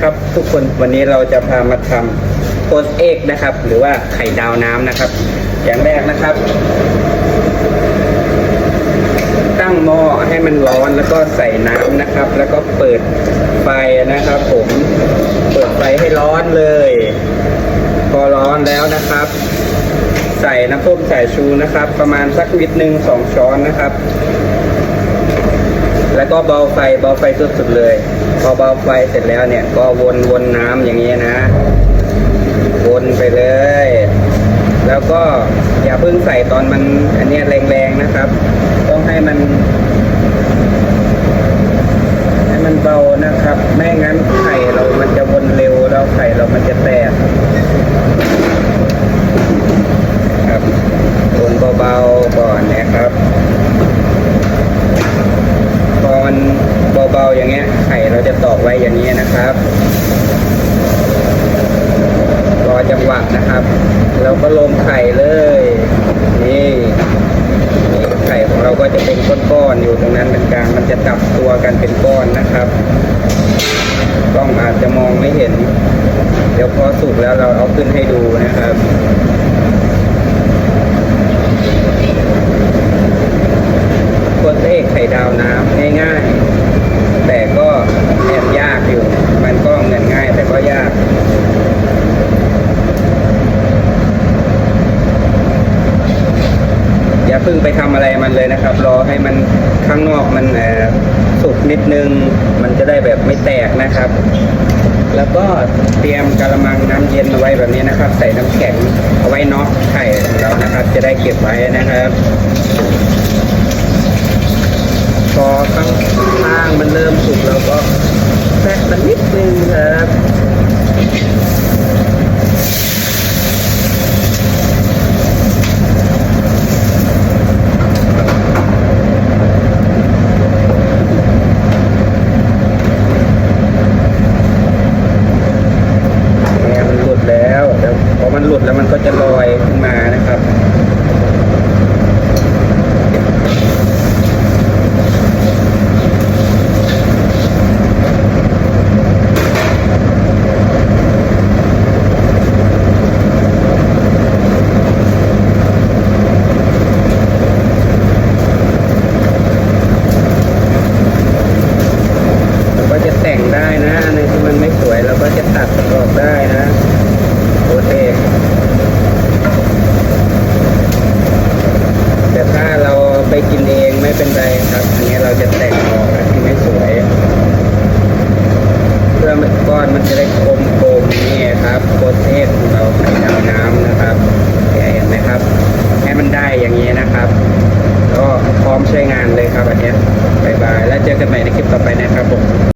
ครับทุกคนวันนี้เราจะพามาทำโพสเอกนะครับ หรือว่าไข่ดาวน้ำนะครับ อย่างแรกนะครับ ตั้งหม้อให้มันร้อนแล้วก็ใส่น้ำนะครับ แล้วก็เปิดไฟนะครับ ผมเปิดไฟให้ร้อนเลย พอร้อนแล้วนะครับ ใส่น้ำส้มสายชูนะครับ ประมาณสักนิดหนึ่งสองช้อนนะครับ แล้วก็เบาไฟเบาไฟสุดๆเลย พอเบาไฟเสร็จแล้วเนี่ย ก็วนวนน้ำอย่างนี้นะ วนไปเลย แล้วก็อย่าเพิ่งใส่ตอนมันอันนี้แรงๆนะครับ ต้องให้มัน ให้มันเบานะครับ ไม่งั้นไข่เรามันจะวนเร็วแล้วไข่เรามันจะแตกครับวนเบาๆก่อนนะครับ พอมัน เบาๆอย่างเงี้ยไข่เราจะตอกไว้อย่างนี้นะครับรอจังหวะนะครับ เราก็ลงไข่เลย นี่ไข่ของเราก็จะเป็นก้อนๆอยู่ตรงนั้นเป็นกลางมันจะจับตัวกันเป็นก้อนนะครับกล้องอาจจะมองไม่เห็น เดี๋ยวพอสุกแล้วเราเอาขึ้นให้ดูนะครับ โคตรเอกไข่ดาวน้ำง่ายๆ แต่ก็แอบยากอยู่ มันก็เงินง่าย แต่ก็ยาก อย่าเพิ่งไปทำอะไรมันเลยนะครับ รอให้มันข้างนอกมันสุกนิดนึง มันจะได้แบบไม่แตกนะครับ แล้วก็เตรียมกระมังน้ำเย็นเอาไว้แบบนี้นะครับ ใส่น้ำแข็งเอาไว้น็อกไข่ของเรานะครับ จะได้เก็บไว้นะครับพอข้างข้างมันเริ่มสุกเราก็แทรกมันนิดนึงครับ เนี่ยมันหลุดแล้วแต่พอมันหลุดแล้วมันก็ จะลอยขึ้นมานะครับ เราก็จะแต่งได้นะอันไหนที่มันไม่สวยเราก็จะตัดออกได้นะโอเคแต่ถ้าเราไปกินเองไม่เป็นไรครับ อันนี้ เราจะแต่งออกที่ไม่สวยเพื่อมันก้อนมันจะได้กลมกลมนี่ครับโปรเซสของเราไข่ดาวน้ำนะครับเห็นไหมครับ ให้มันได้อย่างนี้นะครับ ก็พร้อมใช้งานเลยครับอันนี้บายบาย แล้วเจอกันใหม่ในคลิปต่อไปนะครับผม